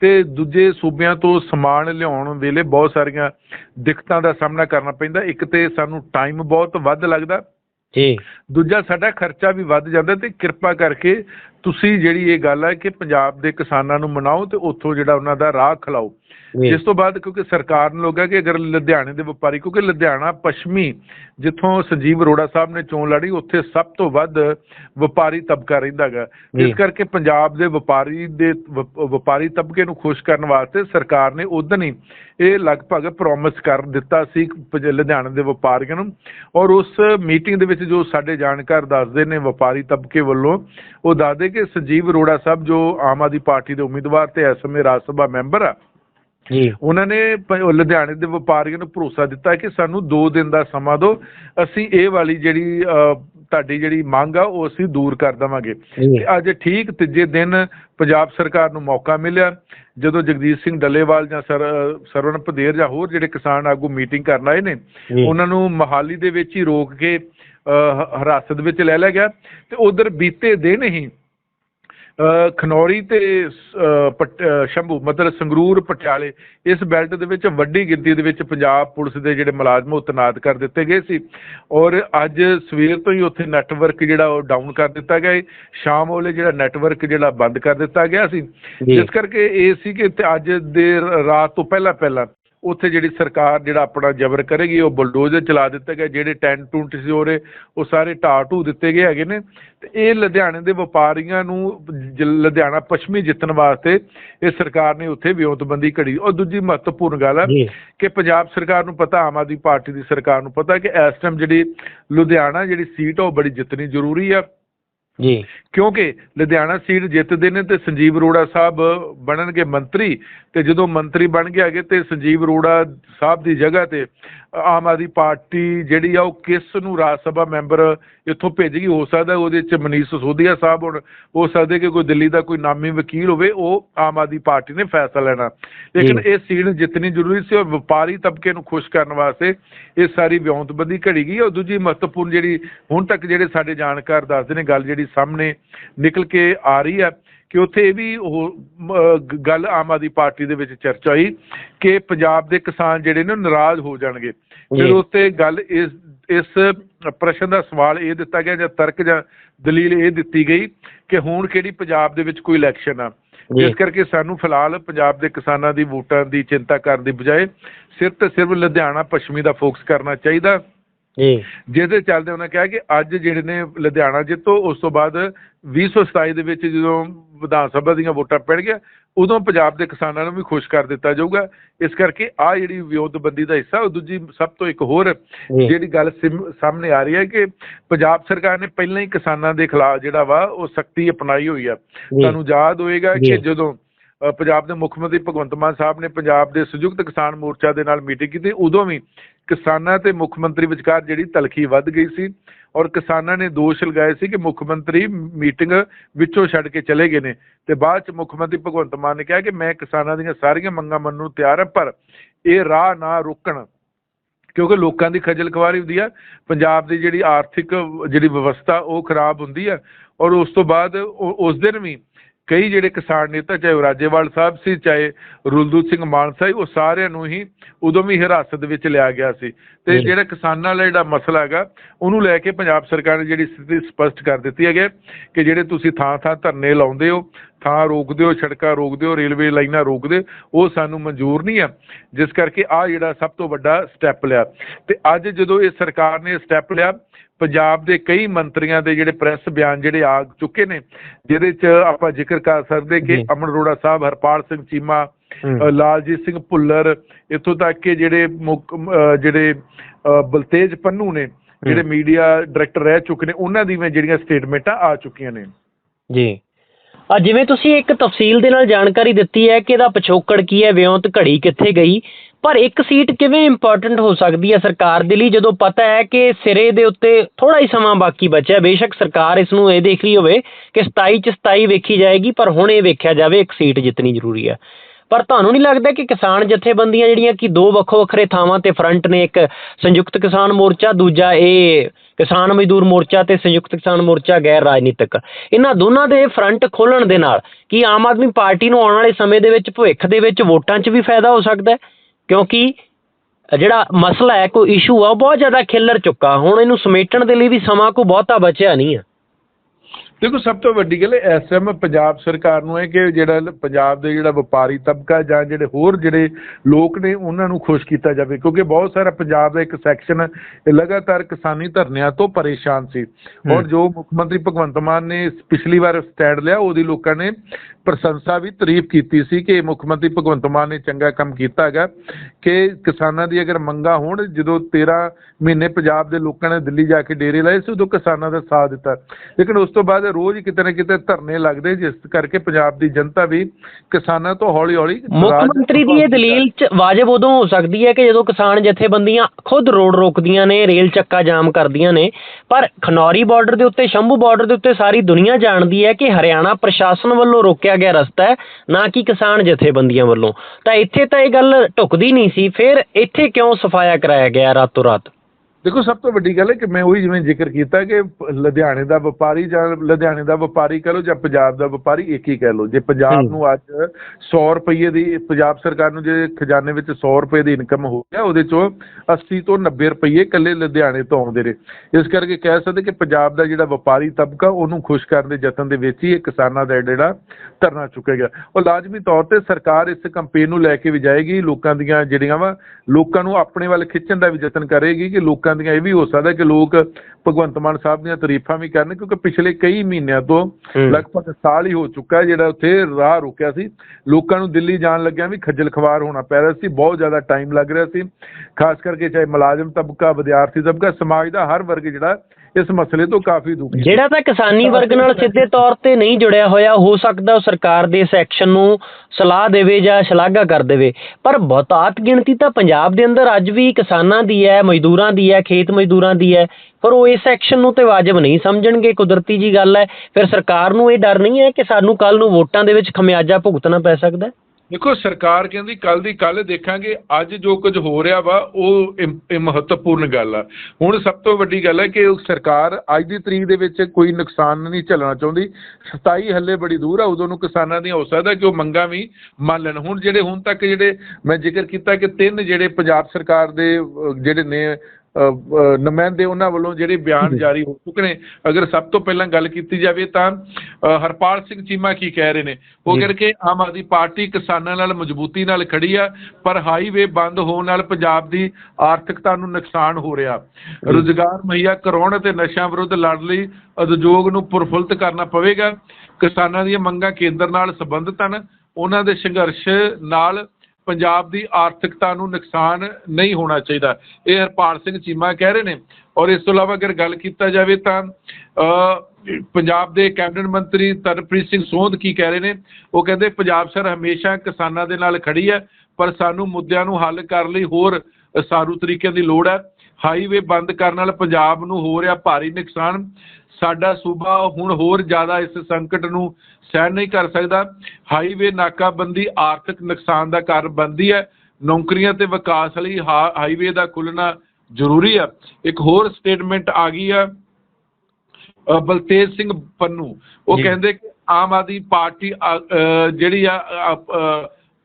ਤੇ ਦੂਜੇ ਸੂਬਿਆਂ ਤੋਂ ਸਮਾਨ ਲਿਆਉਣ ਵੇਲੇ ਬਹੁਤ ਸਾਰੀਆਂ ਦਿੱਕਤਾਂ ਦਾ ਸਾਹਮਣਾ ਕਰਨਾ ਪੈਂਦਾ। ਇੱਕ ਤੇ ਸਾਨੂੰ ਟਾਈਮ ਬਹੁਤ ਵੱਧ ਲੱਗਦਾ। ਜੀ। ਦੂਜਾ ਸਾਡਾ ਖਰਚਾ ਵੀ ਵੱਧ ਜਾਂਦਾ ਤੇ ਕਿਰਪਾ ਕਰਕੇ ਤੁਸੀਂ ਜਿਹੜੀ ਇਹ ਗੱਲ ਹੈ ਕਿ ਪੰਜਾਬ ਦੇ ਕਿਸਾਨਾਂ ਨੂੰ ਮਨਾਓ ਤੇ ਉੱਥੋਂ ਜਿਹੜਾ ਉਹਨਾਂ ਦਾ ਰਾਹ ਖਲਾਓ। ਜਿਸ ਤੋਂ ਬਾਅਦ ਕਿਉਂਕਿ ਸਰਕਾਰ ਨੂੰ ਲੱਗਾ ਕਿ ਅਗਰ ਲੁਧਿਆਣੇ ਦੇ ਵਪਾਰੀ ਕਿਉਂਕਿ ਲੁਧਿਆਣਾ ਪੱਛਮੀ ਜਿੱਥੋਂ ਸੰਜੀਵ ਅਰੋੜਾ ਸਾਹਿਬ ਨੇ ਚੋਣ ਲੜੀ ਉੱਥੇ ਸਭ ਤੋਂ ਵੱਧ ਵਪਾਰੀ ਤਬਕਾ ਰਹਿੰਦਾ ਜੀ। ਇਸ ਕਰਕੇ ਪੰਜਾਬ ਦੇ ਵਪਾਰੀ ਦੇ ਵਪ- ਵਪਾਰੀ ਤਬਕੇ ਨੂੰ ਖੁਸ਼ ਕਰਨ ਵਾਸਤੇ ਸਰਕਾਰ ਨੇ ਉਦੋਂ ਹੀ ਇਹ ਲਗਭਗ ਪ੍ਰੋਮਿਸ ਕਰ ਦਿੱਤਾ ਸੀ ਲੁਧਿਆਣੇ ਦੇ ਵਪਾਰੀਆਂ ਨੂੰ। ਔਰ ਉਸ ਮੀਟਿੰਗ ਦੇ ਵਿੱਚ ਜੋ ਸਾਡੇ ਜਾਣਕਾਰ ਦੱਸਦੇ ਨੇ ਵਪਾਰੀ ਤਬਕੇ ਵੱਲੋਂ ਉਹ ਦੱਸਦੇ ਕਿ ਸੰਜੀਵ ਅਰੋੜਾ ਸਾਹਿਬ ਜੋ ਆਮ ਆਦਮੀ ਪਾਰਟੀ ਦੇ ਉਮੀਦਵਾਰ ਤੇ ਇਸ ਸਮੇਂ ਰਾਜ ਸਭਾ ਮੈਂਬਰ ਆ ਜੀ। ਉਹਨਾਂ ਨੇ ਲੁਧਿਆਣੇ ਦੇ ਵਪਾਰੀਆਂ ਨੂੰ ਭਰੋਸਾ ਦਿੱਤਾ ਕਿ ਸਾਨੂੰ 2 ਦਿਨ ਦਾ ਸਮਾਂ ਦਿਓ। ਅਸੀਂ ਇਹ ਵਾਲੀ ਜਿਹੜੀ ਤੁਹਾਡੀ ਜਿਹੜੀ ਮੰਗ ਆ ਉਹ ਅਸੀਂ ਦੂਰ ਕਰ ਦੇਵਾਂਗੇ। ਤੇ ਅੱਜ ਠੀਕ ਤੀਜੇ ਦਿਨ ਪੰਜਾਬ ਸਰਕਾਰ ਨੂੰ ਮੌਕਾ ਮਿਲਿਆ। ਜਦੋਂ ਜਗਦੀਸ਼ ਸਿੰਘ ਡੱਲੇਵਾਲ ਜਾਂ ਸਰ ਸਰਵਨ ਪਦੇਰ ਜਾਂ ਹੋਰ ਜਿਹੜੇ ਕਿਸਾਨ ਆਗੂ ਮੀਟਿੰਗ ਕਰਨ ਆਏ ਨੇ। ਉਹਨਾਂ ਨੂੰ ਮਹਾਲੀ ਦੇ ਵਿੱਚ ਹੀ ਰੋਕ ਕੇ ਹਿਰਾਸਤ ਵਿੱਚ ਲੈ ਲਿਆ ਗਿਆ। ਤੇ ਉਧਰ ਬੀਤੇ ਦਿਨ ਹੀ ਖਨੌਰੀ ਤੇ ਪਟ- ਸ਼ੰਭੂ ਮਤਲਬ ਸੰਗਰੂਰ ਪਟਿਆਲੇ ਇਸ ਬੈਲਟ ਦੇ ਵਿੱਚ ਵੱਡੀ ਗਿਣਤੀ ਦੇ ਵਿੱਚ ਪੰਜਾਬ ਪੁਲਿਸ ਦੇ ਜਿਹੜੇ ਮੁਲਾਜ਼ਮ ਉਹ ਤੈਨਾਤ ਕਰ ਦਿੱਤੇ ਗਏ ਸੀ ਔਰ ਅੱਜ ਸਵੇਰ ਤੋਂ ਹੀ ਉੱਥੇ ਨੈਟਵਰਕ ਜਿਹੜਾ ਉਹ ਡਾਊਨ ਕਰ ਦਿੱਤਾ ਗਿਆ। ਸ਼ਾਮ ਵੇਲੇ ਜਿਹੜਾ ਨੈਟਵਰਕ ਜਿਹੜਾ ਬੰਦ ਕਰ ਦਿੱਤਾ ਗਿਆ ਸੀ। ਜਿਸ ਕਰਕੇ ਇਹ ਸੀ ਕਿ ਅੱਜ ਦੇ ਰਾਤ ਤੋਂ ਪਹਿਲਾਂ ਪਹਿਲਾਂ ਉੱਥੇ ਜਿਹੜੀ ਸਰਕਾਰ ਜਿਹੜਾ ਆਪਣਾ ਜ਼ਬਰ ਕਰੇਗੀ ਉਹ ਬੁਲਡੋਜ਼ਰ ਚਲਾ ਦਿੱਤੇ ਗਏ ਜਿਹੜੇ ਟੈਂਟ ਟੂੰਟ ਸੀ ਉਹਰੇ ਉਹ ਸਾਰੇ ਢਾਹ ਢੂ ਦਿੱਤੇ ਗਏ ਹੈਗੇ ਨੇ। ਤੇ ਇਹ ਲੁਧਿਆਣੇ ਦੇ ਵਪਾਰੀਆਂ ਨੂੰ ਲੁਧਿਆਣਾ ਪੱਛਮੀ ਜਿੱਤਣ ਵਾਸਤੇ ਇਹ ਸਰਕਾਰ ਨੇ ਉੱਥੇ ਵਿਉਂਤਬੰਦੀ ਘੜੀ। ਔਰ ਦੂਜੀ ਮਹੱਤਵਪੂਰਨ ਗੱਲ ਹੈ ਕਿ ਪੰਜਾਬ ਸਰਕਾਰ ਨੂੰ ਪਤਾ ਆਮ ਆਦਮੀ ਪਾਰਟੀ ਦੀ ਸਰਕਾਰ ਨੂੰ ਪਤਾ ਕਿ ਇਸ ਟਾਈਮ ਜਿਹੜੀ ਲੁਧਿਆਣਾ ਜਿਹੜੀ ਸੀਟ ਆ ਉਹ ਬੜੀ ਜਿੱਤਣੀ ਜ਼ਰੂਰੀ ਆ। ਜੀ। ਕਿਉਂਕਿ ਲੁਧਿਆਣਾ ਸੀਟ ਜਿੱਤਦੇ ਨੇ ਤੇ ਸੰਜੀਵ ਅਰੋੜਾ ਸਾਹਿਬ ਬਣਨਗੇ ਮੰਤਰੀ ਤੇ ਜਦੋਂ ਮੰਤਰੀ ਬਣ ਕੇ ਆਗੇ ਤੇ ਸੰਜੀਵ ਅਰੋੜਾ ਸਾਹਿਬ ਦੀ ਜਗ੍ਹਾ ਤੇ ਆਮ ਆਦਮੀ ਪਾਰਟੀ ਜਿਹੜੀ ਆ ਉਹ ਕਿਸ ਨੂੰ ਰਾਜ ਸਭਾ ਮੈਂਬਰ ਇੱਥੋਂ ਭੇਜੇਗੀ? ਹੋ ਸਕਦਾ ਉਹਦੇ ਚ ਮਨੀਸ਼ ਸੋਧੀਆ ਸਾਹਿਬ ਹੁਣ ਹੋ ਸਕਦੇ ਕਿ ਕੋਈ ਦਿੱਲੀ ਦਾ ਕੋਈ ਨਾਮੀ ਵਕੀਲ ਹੋਵੇ ਉਹ ਆਮ ਆਦਮੀ ਪਾਰਟੀ ਨੇ ਫੈਸਲਾ ਲੈਣਾ। ਲੇਕਿਨ। ਇਹ ਸੀਟ ਜਿੱਤਣੀ ਜ਼ਰੂਰੀ ਸੀ ਔਰ ਵਪਾਰੀ ਤਬਕੇ ਨੂੰ ਖੁਸ਼ ਕਰਨ ਵਾਸਤੇ ਇਹ ਸਾਰੀ ਵਿਉਂਤਬੰਦੀ ਘੜੀ ਗਈ। ਔਰ ਦੂਜੀ ਮਹੱਤਵਪੂਰਨ ਜਿਹੜੀ ਹੁਣ ਤੱਕ ਜਿਹੜੇ ਸਾਡੇ ਜਾਣਕਾਰ ਦੱਸਦੇ ਨੇ ਗੱਲ ਜਿਹੜੀ ਸਾਹਮਣੇ ਨਿਕਲ ਕੇ ਆ ਰਹੀ ਹੈ ਕਿ ਉੱਥੇ ਇਹ ਵੀ ਉਹ ਗੱਲ ਆਮ ਆਦਮੀ ਪਾਰਟੀ ਦੇ ਵਿੱਚ ਚਰਚਾ ਹੋਈ ਕਿ ਪੰਜਾਬ ਦੇ ਕਿਸਾਨ ਜਿਹੜੇ ਨੇ ਨਾਰਾਜ਼ ਹੋ ਜਾਣਗੇ ਫਿਰ। ਉੱਤੇ ਗੱਲ ਇਸ ਇਸ ਪ੍ਰਸ਼ਨ ਦਾ ਸਵਾਲ ਇਹ ਦਿੱਤਾ ਗਿਆ ਜਾਂ ਤਰਕ ਜਾਂ ਦਲੀਲ ਇਹ ਦਿੱਤੀ ਗਈ ਕਿ ਹੁਣ ਕਿਹੜੀ ਪੰਜਾਬ ਦੇ ਵਿੱਚ ਕੋਈ ਇਲੈਕਸ਼ਨ ਆ। ਇਸ ਕਰਕੇ ਸਾਨੂੰ ਫਿਲਹਾਲ ਪੰਜਾਬ ਦੇ ਕਿਸਾਨਾਂ ਦੀ ਵੋਟਾਂ ਦੀ ਚਿੰਤਾ ਕਰਨ ਦੀ ਬਜਾਏ ਸਿਰਫ ਤੇ ਸਿਰਫ ਲੁਧਿਆਣਾ ਪੱਛਮੀ ਦਾ ਫੋਕਸ ਕਰਨਾ ਚਾਹੀਦਾ ਜੀ ਜਿਹਦੇ ਚੱਲਦੇ ਉਹਨਾਂ ਕਿਹਾ ਕਿ ਅੱਜ ਜਿਹੜੇ ਨੇ ਲੁਧਿਆਣਾ ਜਿੱਤੋ ਉਸ ਤੋਂ ਬਾਅਦ 2027 ਦੇ ਵਿੱਚ ਜਦੋਂ ਵਿਧਾਨ ਸਭਾ ਦੀਆਂ ਵੋਟਾਂ ਪੈਣਗੀਆਂ ਉਦੋਂ ਪੰਜਾਬ ਦੇ ਕਿਸਾਨਾਂ ਨੂੰ ਵੀ ਖੁਸ਼ ਕਰ ਦਿੱਤਾ ਜਾਊਗਾ ਇਸ ਕਰਕੇ ਆ ਜਿਹੜੀ ਵਿਉਂਤਬੰਦੀ ਦਾ ਹਿੱਸਾ ਉਹ ਦੂਜੀ ਸਭ ਤੋਂ ਇੱਕ ਹੋਰ। ਜਿਹੜੀ ਗੱਲ ਸਾਹਮਣੇ ਆ ਰਹੀ ਹੈ ਕਿ ਪੰਜਾਬ ਸਰਕਾਰ ਨੇ ਪਹਿਲਾਂ ਹੀ ਕਿਸਾਨਾਂ ਦੇ ਖਿਲਾਫ ਜਿਹੜਾ ਵਾ ਉਹ ਸਖਤੀ ਅਪਣਾਈ ਹੋਈ ਆ। ਤੁਹਾਨੂੰ ਯਾਦ ਹੋਏਗਾ। ਕਿ ਜਦੋਂ ਪੰਜਾਬ ਦੇ ਮੁੱਖ ਮੰਤਰੀ ਭਗਵੰਤ ਮਾਨ ਸਾਹਿਬ ਨੇ ਪੰਜਾਬ ਦੇ ਸੰਯੁਕਤ ਕਿਸਾਨ ਮੋਰਚਾ ਦੇ ਨਾਲ ਮੀਟਿੰਗ ਕੀਤੀ ਉਦੋਂ ਵੀ ਕਿਸਾਨਾਂ ਤੇ ਮੁੱਖ ਮੰਤਰੀ ਵਿਚਕਾਰ ਜਿਹੜੀ ਤਲਖੀ ਵੱਧ ਗਈ ਸੀ ਔਰ ਕਿਸਾਨਾਂ ਨੇ ਦੋਸ਼ ਲਗਾਏ ਸੀ ਕਿ ਮੁੱਖ ਮੰਤਰੀ ਮੀਟਿੰਗ ਵਿੱਚੋਂ ਛੱਡ ਕੇ ਚਲੇ ਗਏ ਨੇ ਤੇ ਬਾਅਦ ਚ ਮੁੱਖ ਮੰਤਰੀ ਭਗਵੰਤ ਮਾਨ ਨੇ ਕਿਹਾ ਕਿ ਮੈਂ ਕਿਸਾਨਾਂ ਦੀਆਂ ਸਾਰੀਆਂ ਮੰਗਾਂ ਮੰਨਣ ਨੂੰ ਤਿਆਰ ਹਾਂ, ਪਰ ਇਹ ਰਾਹ ਨਾ ਰੋਕਣ, ਕਿਉਂਕਿ ਲੋਕਾਂ ਦੀ ਖੱਜਲ ਖਵਾਰੀ ਹੁੰਦੀ ਆ, ਪੰਜਾਬ ਦੀ ਜਿਹੜੀ ਆਰਥਿਕ ਜਿਹੜੀ ਵਿਵਸਥਾ ਉਹ ਖਰਾਬ ਹੁੰਦੀ ਆ ਔਰ ਉਸ ਤੋਂ ਬਾਅਦ ਉਸ ਦਿਨ ਵੀ ਕਈ ਜਿਹੜੇ ਕਿਸਾਨ ਨੇਤਾ ਚਾਹੇ ਉਹ ਰਾਜੇਵਾਲ ਸਾਹਿਬ ਸੀ ਚਾਹੇ ਰੁਲਦੂਤ ਸਿੰਘ ਮਾਨਸਾ ਉਹ ਸਾਰਿਆਂ ਨੂੰ ਹੀ ਉਦੋਂ ਵੀ ਹਿਰਾਸਤ ਵਿੱਚ ਲਿਆ ਗਿਆ ਸੀ। ਤੇ। ਜਿਹੜਾ ਕਿਸਾਨਾਂ ਵਾਲਾ ਜਿਹੜਾ ਮਸਲਾ ਹੈਗਾ ਉਹਨੂੰ ਲੈ ਕੇ ਪੰਜਾਬ ਸਰਕਾਰ ਨੇ ਜਿਹੜੀ ਸਥਿਤੀ ਸਪਸ਼ਟ ਕਰ ਦਿੱਤੀ ਹੈਗੀ ਕਿ ਜਿਹੜੇ ਤੁਸੀਂ ਥਾਂ ਥਾਂ ਧਰਨੇ ਲਾਉਂਦੇ ਹੋ ਥਾਂ ਰੋਕਦੇ ਹੋ ਸੜਕਾਂ ਰੋਕਦੇ ਹੋ ਰੇਲਵੇ ਲਾਈਨਾਂ ਰੋਕਦੇ ਉਹ ਸਾਨੂੰ ਮਨਜ਼ੂਰ ਨਹੀਂ ਆ। ਜਿਸ ਕਰਕੇ ਆ ਜਿਹੜਾ ਸਭ ਤੋਂ ਵੱਡਾ ਸਟੈਪ ਲਿਆ। ਤੇ ਅੱਜ ਜਦੋਂ ਇਹ ਸਰਕਾਰ ਨੇ ਸਟੈਪ ਲਿਆ ਪੰਜਾਬ ਦੇ ਕਈ ਮੰਤਰੀਆਂ ਦੇ ਜਿਹੜੇ ਪ੍ਰੈਸ ਬਿਆਨ ਜਿਹੜੇ ਆ ਚੁੱਕੇ ਨੇ ਜਿਹਦੇ ਚ ਆਪਾਂ ਜ਼ਿਕਰ ਕਰ ਸਕਦੇ ਕਿ। ਅਮਨ ਅਰੋੜਾ ਸਾਹਿਬ ਹਰਪਾਲ ਸਿੰਘ ਚੀਮਾ ਲਾਲਜੀਤ ਸਿੰਘ ਭੁੱਲਰ ਇੱਥੋਂ ਤੱਕ ਕਿ ਜਿਹੜੇ ਜਿਹੜੇ ਬਲਤੇਜ ਪੰਨੂ ਨੇ ਜਿਹੜੇ ਮੀਡੀਆ ਡਾਇਰੈਕਟਰ ਰਹਿ ਚੁੱਕੇ ਨੇ ਉਹਨਾਂ ਦੀਆਂ ਜਿਹੜੀਆਂ ਸਟੇਟਮੈਂਟਾਂ ਆ ਚੁੱਕੀਆਂ ਨੇ। ਜੀ। ਆ ਜਿਵੇਂ ਤੁਸੀਂ ਇੱਕ ਤਫਸੀਲ ਦੇ ਨਾਲ ਜਾਣਕਾਰੀ ਦਿੱਤੀ ਹੈ ਕਿ ਇਹਦਾ ਪਿਛੋਕੜ ਕੀ ਹੈ ਵਿਉਂਤ ਘੜੀ ਕਿੱਥੇ ਗਈ? ਪਰ ਇੱਕ ਸੀਟ ਕਿਵੇਂ ਇੰਪੋਰਟੈਂਟ ਹੋ ਸਕਦੀ ਹੈ ਸਰਕਾਰ ਦੇ ਲਈ, ਜਦੋਂ ਪਤਾ ਹੈ ਕਿ ਸਿਰੇ ਦੇ ਉੱਤੇ ਥੋੜ੍ਹਾ ਹੀ ਸਮਾਂ ਬਾਕੀ ਬਚਿਆ, ਬੇਸ਼ੱਕ ਸਰਕਾਰ ਇਸ ਨੂੰ ਇਹ ਦੇਖ ਰਹੀ ਹੋਵੇ ਕਿ 27 ਚ 27 ਵੇਖੀ ਜਾਏਗੀ, ਪਰ ਹੁਣ ਇਹ ਵੇਖਿਆ ਜਾਵੇ ਇੱਕ ਸੀਟ ਜਿੱਤਣੀ ਜ਼ਰੂਰੀ ਹੈ। ਪਰ ਤੁਹਾਨੂੰ ਨਹੀਂ ਲੱਗਦਾ ਕਿ ਕਿਸਾਨ ਜਥੇਬੰਦੀਆਂ ਜਿਹੜੀਆਂ ਕਿ ਦੋ ਵੱਖੋ ਵੱਖਰੇ ਥਾਵਾਂ ਤੇ ਫਰੰਟ ਨੇ, ਇੱਕ ਸੰਯੁਕਤ ਕਿਸਾਨ ਮੋਰਚਾ, ਦੂਜਾ ਇਹ ਕਿਸਾਨ ਮਜ਼ਦੂਰ ਮੋਰਚਾ ਤੇ ਸੰਯੁਕਤ ਕਿਸਾਨ ਮੋਰਚਾ ਗੈਰ ਰਾਜਨੀਤਿਕ। ਇਹਨਾਂ ਦੋਨਾਂ ਦੇ ਫਰੰਟ ਖੋਲਣ ਦੇ ਨਾਲ ਕੀ ਆਮ ਆਦਮੀ ਪਾਰਟੀ ਨੂੰ ਆਉਣ ਵਾਲੇ ਸਮੇਂ ਦੇ ਵਿੱਚ, ਭਵਿੱਖ ਦੇ ਵਿੱਚ ਵੋਟਾਂ 'ਚ ਵੀ ਫਾਇਦਾ ਹੋ ਸਕਦਾ ਕਿਉਂਕਿ ਜਿਹੜਾ ਮਸਲਾ ਹੈ, ਕੋਈ ਇਸ਼ੂ ਆ, ਉਹ ਬਹੁਤ ਜ਼ਿਆਦਾ ਖਿੱਲਰ ਚੁੱਕਾ। ਹੁਣ ਇਹਨੂੰ ਸਮੇਟਣ ਦੇ ਲਈ ਵੀ ਸਮਾਂ ਕੋਈ ਬਹੁਤਾ ਬਚਿਆ ਨਹੀਂ ਆ। ਦੇਖੋ ਸਭ ਤੋਂ ਵੱਡੀ ਗੱਲ ਇਸ ਟਾਈਮ ਪੰਜਾਬ ਸਰਕਾਰ ਨੂੰ ਹੈ ਕਿ ਜਿਹੜਾ ਪੰਜਾਬ ਦੇ ਜਿਹੜਾ ਵਪਾਰੀ ਤਬਕਾ ਜਾਂ ਜਿਹੜੇ ਹੋਰ ਜਿਹੜੇ ਲੋਕ ਨੇ ਉਹਨਾਂ ਨੂੰ ਖੁਸ਼ ਕੀਤਾ ਜਾਵੇ। ਕਿਉਂਕਿ ਬਹੁਤ ਸਾਰਾ ਪੰਜਾਬ ਦਾ ਇੱਕ ਸੈਕਸ਼ਨ ਲਗਾਤਾਰ ਕਿਸਾਨੀ ਧਰਨਿਆਂ ਤੋਂ ਪਰੇਸ਼ਾਨ ਸੀ। ਔਰ ਜੋ ਮੁੱਖ ਮੰਤਰੀ ਭਗਵੰਤ ਮਾਨ ਨੇ ਪਿਛਲੀ ਵਾਰ ਸਟੈਂਡ ਲਿਆ ਉਹਦੀ ਲੋਕਾਂ ਨੇ ਪ੍ਰਸ਼ੰਸਾ ਵੀ ਤਾਰੀਫ ਕੀਤੀ ਸੀ ਕਿ ਮੁੱਖ ਮੰਤਰੀ ਭਗਵੰਤ ਮਾਨ ਨੇ ਚੰਗਾ ਕੰਮ ਕੀਤਾ ਹੈਗਾ ਕਿ ਕਿਸਾਨਾਂ ਦੀ ਅਗਰ ਮੰਗਾ ਹੋਣ ਜਦੋਂ 13 ਮਹੀਨੇ ਪੰਜਾਬ ਦੇ ਲੋਕਾਂ ਨੇ ਦਿੱਲੀ ਜਾ ਕੇ ਡੇਰੇ ਲਾਏ ਸੀ ਉਦੋਂ ਕਿਸਾਨਾਂ ਦਾ ਸਾਥ ਦਿੱਤਾ। ਲੇਕਿਨ ਉਸ ਤੋਂ ਬਾਅਦ ਰੋਜ਼ ਹੀ ਕਿਤੇ ਨਾ ਕਿਤੇ ਧਰਨੇ ਲੱਗਦੇ ਜਿਸ ਕਰਕੇ ਪੰਜਾਬ ਦੀ ਜਨਤਾ ਵੀ ਕਿਸਾਨਾਂ ਤੋਂ ਹੌਲੀ ਹੌਲੀ ਮੁੱਖ ਮੰਤਰੀ ਦੀ ਇਹ ਦਲੀਲ ਚ ਵਾਜਬ ਉਦੋਂ ਹੋ ਸਕਦੀ ਹੈ ਕਿ ਜਦੋਂ ਕਿਸਾਨ ਜਥੇਬੰਦੀਆਂ ਖੁਦ ਰੋਡ ਰੋਕਦੀਆਂ ਨੇ ਰੇਲ ਚੱਕਾ ਜਾਮ ਕਰਦੀਆਂ ਨੇ ਪਰ ਖਨੌਰੀ ਬਾਰਡਰ ਦੇ ਉੱਤੇ ਸ਼ੰਭੂ ਬਾਰਡਰ ਦੇ ਉੱਤੇ ਸਾਰੀ ਦੁਨੀਆ ਜਾਣਦੀ ਹੈ ਕਿ ਹਰਿਆਣਾ ਪ੍ਰਸ਼ਾਸਨ ਵੱਲੋਂ ਰੋਕਿਆ ਗਿਆ ਰਸਤਾ ਹੈ ਨਾ ਕਿ ਕਿਸਾਨ ਜਥੇਬੰਦੀਆਂ ਵੱਲੋਂ। ਤਾਂ ਇੱਥੇ ਤਾਂ ਇਹ ਗੱਲ ਢੁਕਦੀ ਨਹੀਂ ਸੀ ਫਿਰ ਇੱਥੇ ਕਿਉਂ ਸਫਾਇਆ ਕਰਾਇਆ ਗਿਆ ਰਾਤੋਂ ਰਾਤ? ਦੇਖੋ ਸਭ ਤੋਂ ਵੱਡੀ ਗੱਲ ਹੈ ਕਿ ਮੈਂ ਉਹੀ ਜਿਵੇਂ ਜ਼ਿਕਰ ਕੀਤਾ ਕਿ ਲੁਧਿਆਣੇ ਦਾ ਵਪਾਰੀ ਜਾਂ ਲੁਧਿਆਣੇ ਦਾ ਵਪਾਰੀ ਕਹ ਲਓ ਜਾਂ ਪੰਜਾਬ ਦਾ ਵਪਾਰੀ ਇੱਕ ਹੀ ਕਹਿ ਲਓ। ਜੇ ਪੰਜਾਬ। ਨੂੰ ਅੱਜ 100 ਰੁਪਏ ਦੀ ਪੰਜਾਬ ਸਰਕਾਰ ਨੂੰ ਜੇ ਖਜ਼ਾਨੇ ਵਿੱਚ 100 ਰੁਪਏ ਦੀ ਇਨਕਮ ਹੋ ਗਿਆ ਉਹਦੇ ਚੋਂ 80 ਤੋਂ 90 ਰੁਪਏ ਇਕੱਲੇ ਲੁਧਿਆਣੇ ਤੋਂ ਆਉਂਦੇ ਨੇ। ਇਸ ਕਰਕੇ ਕਹਿ ਸਕਦੇ ਕਿ ਪੰਜਾਬ ਦਾ ਜਿਹੜਾ ਵਪਾਰੀ ਤਬਕਾ ਉਹਨੂੰ ਖੁਸ਼ ਕਰਨ ਦੇ ਯਤਨ ਦੇ ਵਿੱਚ ਹੀ ਇਹ ਕਿਸਾਨਾਂ ਦਾ ਜਿਹੜਾ ਧਰਨਾ ਚੁੱਕੇਗਾ ਉਹ ਲਾਜ਼ਮੀ ਤੌਰ ਤੇ ਸਰਕਾਰ ਇਸ ਕੰਪੇਨ ਨੂੰ ਲੈ ਕੇ ਵੀ ਜਾਏਗੀ ਲੋਕਾਂ ਦੀਆਂ ਜਿਹੜੀਆਂ ਵਾ ਲੋਕਾਂ ਨੂੰ ਆਪਣੇ ਵੱਲ ਖਿੱਚਣ ਦਾ ਵੀ ਯਤਨ ਕਰੇਗੀ ਕਿ ਲੋਕਾਂ ਦੀਆਂ ਇਹ ਵੀ ਹੋ ਸਕਦਾ ਕਿ ਲੋਕ ਭਗਵੰਤ ਮਾਨ ਸਾਹਿਬ ਦੀਆਂ ਤਾਰੀਫਾਂ ਵੀ ਕਰਨ ਕਿਉਂਕਿ ਪਿਛਲੇ ਕਈ ਮਹੀਨਿਆਂ ਤੋਂ। ਲਗਭਗ ਸਾਲ ਹੀ ਹੋ ਚੁੱਕਾ ਜਿਹੜਾ ਉੱਥੇ ਰਾਹ ਰੁਕਿਆ ਸੀ ਲੋਕਾਂ ਨੂੰ ਦਿੱਲੀ ਜਾਣ ਲੱਗਿਆਂ ਵੀ ਖੱਜਲ ਖਵਾਰ ਹੋਣਾ ਪੈ ਰਿਹਾ ਸੀ ਬਹੁਤ ਜ਼ਿਆਦਾ ਟਾਈਮ ਲੱਗ ਰਿਹਾ ਸੀ ਖਾਸ ਕਰਕੇ ਚਾਹੇ ਮੁਲਾਜ਼ਮ ਤਬਕਾ ਵਿਦਿਆਰਥੀ ਤਬਕਾ ਸਮਾਜ ਦਾ ਹਰ ਵਰਗ ਜਿਹੜਾ ਇਸ ਮਸਲੇ ਤੋਂ ਕਾਫੀ ਦੁਖੀ ਜਿਹੜਾ ਤਾਂ ਕਿਸਾਨੀ ਵਰਗ ਨਾਲ ਸਿੱਧੇ ਤੌਰ ਤੇ ਨਹੀਂ ਜੁੜਿਆ ਹੋਇਆ, ਹੋ ਸਕਦਾ ਉਹ ਸਰਕਾਰ ਦੇ ਇਸ ਐਕਸ਼ਨ ਨੂੰ ਸਲਾਹ ਦੇਵੇ ਜਾਂ ਸ਼ਲਾਘਾ ਕਰ ਦੇਵੇ। ਪਰ ਬਹੁਤਾਤ ਗਿਣਤੀ ਤਾਂ ਪੰਜਾਬ ਦੇ ਅੰਦਰ ਅੱਜ ਵੀ ਕਿਸਾਨਾਂ ਦੀ ਹੈ, ਮਜ਼ਦੂਰਾਂ ਦੀ ਹੈ, ਖੇਤ ਮਜ਼ਦੂਰਾਂ ਦੀ ਹੈ। ਪਰ ਉਹ ਇਸ ਐਕਸ਼ਨ ਨੂੰ ਤੇ ਵਾਜਬ ਨਹੀਂ ਸਮਝਣਗੇ। ਕੁਦਰਤੀ ਜੀ ਗੱਲ ਹੈ। ਫਿਰ ਸਰਕਾਰ ਨੂੰ ਇਹ ਡਰ ਨਹੀਂ ਹੈ ਕਿ ਸਾਨੂੰ ਕੱਲ ਨੂੰ ਵੋਟਾਂ ਦੇ ਵਿੱਚ ਖਮਿਆਜਾ ਭੁਗਤਣਾ ਪੈ ਸਕਦਾ ਦੇਖੋ, ਸਰਕਾਰ ਕਹਿੰਦੀ ਕੱਲ੍ਹ ਦੀ ਕੱਲ੍ਹ ਦੇਖਾਂਗੇ, ਅੱਜ ਜੋ ਕੁਝ ਹੋ ਰਿਹਾ ਵਾ, ਉਹ ਇਮ- ਇਹ ਮਹੱਤਵਪੂਰਨ ਗੱਲ ਆ। ਹੁਣ ਸਭ ਤੋਂ ਵੱਡੀ ਗੱਲ ਹੈ ਕਿ ਸਰਕਾਰ ਅੱਜ ਦੀ ਤਰੀਕ ਦੇ ਵਿੱਚ ਕੋਈ ਨੁਕਸਾਨ ਨਹੀਂ ਝੱਲਣਾ ਚਾਹੁੰਦੀ। 27 ਹੱਲੇ ਬੜੀ ਦੂਰ ਆ, ਉਦੋਂ ਨੂੰ ਕਿਸਾਨਾਂ ਦੀਆਂ ਹੋ ਸਕਦਾ ਕਿ ਉਹ ਮੰਗਾਂ ਵੀ ਮੰਨ ਲੈਣ। ਹੁਣ ਜਿਹੜੇ, ਹੁਣ ਤੱਕ ਜਿਹੜੇ ਮੈਂ ਜ਼ਿਕਰ ਕੀਤਾ ਕਿ ਤਿੰਨ ਜਿਹੜੇ ਪੰਜਾਬ ਸਰਕਾਰ ਦੇ ਜਿਹੜੇ ਨੇ ਨੁਮਾਇੰਦੇ ਉਹਨਾਂ ਵੱਲੋਂ ਜਿਹੜੇ ਬਿਆਨ। ਜਾਰੀ ਹੋ ਚੁੱਕੇ ਨੇ ਅਗਰ ਸਭ ਤੋਂ ਪਹਿਲਾਂ ਗੱਲ ਕੀਤੀ ਜਾਵੇ ਤਾਂ ਹਰਪਾਲ ਸਿੰਘ ਚੀਮਾ ਕੀ ਕਹਿ ਰਹੇ ਨੇ ਉਹ ਜੀ। ਕਹਿ ਰਹੇ ਕਿ ਆਮ ਆਦਮੀ ਪਾਰਟੀ ਕਿਸਾਨਾਂ ਨਾਲ ਮਜ਼ਬੂਤੀ ਨਾਲ ਖੜੀ ਆ ਪਰ ਹਾਈਵੇ ਬੰਦ ਹੋਣ ਨਾਲ ਪੰਜਾਬ ਦੀ ਆਰਥਿਕਤਾ ਨੂੰ ਨੁਕਸਾਨ ਹੋ ਰਿਹਾ। ਰੁਜ਼ਗਾਰ ਮੁਹੱਈਆ ਕਰਾਉਣ ਅਤੇ ਨਸ਼ਿਆਂ ਵਿਰੁੱਧ ਲੜ ਲਈ ਉਦਯੋਗ ਨੂੰ ਪ੍ਰਫੁੱਲਤ ਕਰਨਾ ਪਵੇਗਾ ਕਿਸਾਨਾਂ ਦੀਆਂ ਮੰਗਾਂ ਕੇਂਦਰ ਨਾਲ ਸੰਬੰਧਿਤ ਹਨ ਉਹਨਾਂ ਦੇ ਸੰਘਰਸ਼ ਨਾਲ ਪੰਜਾਬ ਦੀ ਆਰਥਿਕਤਾ ਨੂੰ ਨੁਕਸਾਨ ਨਹੀਂ ਹੋਣਾ ਚਾਹੀਦਾ। ਇਹ ਹਰਪਾਲ ਸਿੰਘ ਚੀਮਾ ਕਹਿ ਰਹੇ ਨੇ। ਔਰ ਇਸ ਤੋਂ ਇਲਾਵਾ ਅਗਰ ਗੱਲ ਕੀਤਾ ਜਾਵੇ ਤਾਂ ਅ, ਪੰਜਾਬ ਦੇ ਕੈਬਨਿਟ ਮੰਤਰੀ ਤਰਨਪ੍ਰੀਤ ਸਿੰਘ ਸੋਧ ਕੀ ਕਹਿ ਰਹੇ ਨੇ? ਉਹ ਕਹਿੰਦੇ ਪੰਜਾਬ ਸਰ ਹਮੇਸ਼ਾ ਕਿਸਾਨਾਂ ਦੇ ਨਾਲ ਖੜੀ ਹੈ ਪਰ ਸਾਨੂੰ ਮੁੱਦਿਆਂ ਨੂੰ ਹੱਲ ਕਰਨ ਲਈ ਹੋਰ ਸਾਰੂ ਤਰੀਕਿਆਂ ਦੀ ਲੋੜ ਹੈ। ਹਾਈਵੇ ਬੰਦ ਕਰਨ ਨਾਲ ਪੰਜਾਬ ਨੂੰ ਹੋ ਰਿਹਾ ਭਾਰੀ ਨੁਕਸਾਨ। ਸਾਡਾ ਸੂਬਾ ਹੁਣ ਹੋਰ ਜ਼ਿਆਦਾ ਇਸ ਸੰਕਟ ਨੂੰ ਸਹਿਣ ਨਹੀਂ ਕਰ ਸਕਦਾ। ਹਾਈਵੇ ਨਾਕਾਬੰਦੀ ਆਰਥਿਕ ਨੁਕਸਾਨ ਦਾ ਕਾਰਨ ਬਣਦੀ ਹੈ। ਨੌਕਰੀਆਂ ਤੇ ਵਿਕਾਸ ਲਈ ਹਾਈਵੇ ਦਾ ਖੁੱਲਣਾ ਜ਼ਰੂਰੀ ਹੈ। ਇੱਕ ਹੋਰ ਸਟੇਟਮੈਂਟ ਆ ਗਈ ਆ ਬਲਤੇਜ ਸਿੰਘ ਪੰਨੂ। ਉਹ। ਕਹਿੰਦੇ ਕਿ ਆਮ ਆਦਮੀ ਪਾਰਟੀ ਜਿਹੜੀ ਆ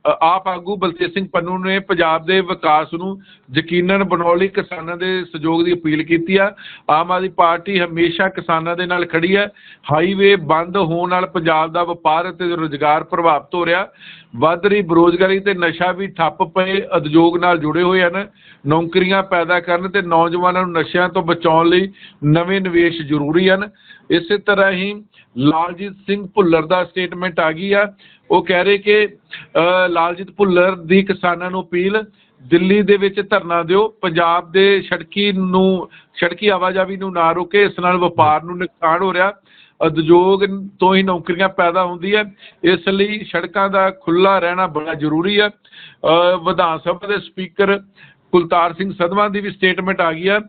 ਆਪ ਆਗੂ ਬਲਤੇਜ ਸਿੰਘ ਪੰਨੂ ਨੇ ਪੰਜਾਬ ਦੇ ਵਿਕਾਸ ਨੂੰ ਯਕੀਨਨ ਬਣਾਉਣ ਲਈ ਕਿਸਾਨਾਂ ਦੇ ਸਹਿਯੋਗ ਦੀ ਅਪੀਲ ਕੀਤੀ ਆ। ਆਮ ਆਦਮੀ ਪਾਰਟੀ ਹਮੇਸ਼ਾ ਕਿਸਾਨਾਂ ਦੇ ਨਾਲ ਖੜੀ ਹੈ। ਹਾਈਵੇ ਬੰਦ ਹੋਣ ਨਾਲ ਪੰਜਾਬ ਦਾ ਵਪਾਰ ਅਤੇ ਰੁਜ਼ਗਾਰ ਪ੍ਰਭਾਵਿਤ ਹੋ ਰਿਹਾ। ਵੱਧ ਰਹੀ ਬੇਰੁਜ਼ਗਾਰੀ ਅਤੇ ਨਸ਼ਾ ਵੀ ਠੱਪ ਪਏ, ਉਦਯੋਗ ਨਾਲ ਜੁੜੇ ਹੋਏ ਹਨ, ਨੌਕਰੀਆਂ ਪੈਦਾ ਕਰਨ ਅਤੇ ਨੌਜਵਾਨਾਂ ਨੂੰ ਨਸ਼ਿਆਂ ਤੋਂ ਬਚਾਉਣ ਲਈ ਨਵੇਂ ਨਿਵੇਸ਼ ਜ਼ਰੂਰੀ ਹਨ। ਇਸੇ ਤਰ੍ਹਾਂ ਹੀ ਲਾਲਜੀਤ ਸਿੰਘ ਭੁੱਲਰ ਦਾ ਸਟੇਟਮੈਂਟ ਆ ਗਈ ਆ। ਉਹ ਕਹਿ ਰਹੇ ਕਿ ਲਾਲਜੀਤ ਭੁੱਲਰ ਦੀ ਕਿਸਾਨਾਂ ਨੂੰ ਅਪੀਲ, ਦਿੱਲੀ ਦੇ ਵਿੱਚ ਧਰਨਾ ਦਿਓ, ਪੰਜਾਬ ਦੇ ਸੜਕੀ ਨੂੰ, ਸੜਕੀ ਆਵਾਜਾਈ ਨੂੰ ਨਾ ਰੋਕੇ, ਇਸ ਨਾਲ ਵਪਾਰ ਨੂੰ ਨੁਕਸਾਨ ਹੋ ਰਿਹਾ। ਉਦਯੋਗ ਤੋਂ ਹੀ ਨੌਕਰੀਆਂ ਪੈਦਾ ਹੁੰਦੀ ਹੈ ਇਸ ਲਈ ਸੜਕਾਂ ਦਾ ਖੁੱਲ੍ਹਾ ਰਹਿਣਾ ਬੜਾ ਜ਼ਰੂਰੀ ਹੈ ਅ, ਵਿਧਾਨ ਸਭਾ ਦੇ ਸਪੀਕਰ ਕੁਲਤਾਰ ਸਿੰਘ ਸਧਵਾਂ ਦੀ ਵੀ ਸਟੇਟਮੈਂਟ ਆ ਗਈ ਹੈ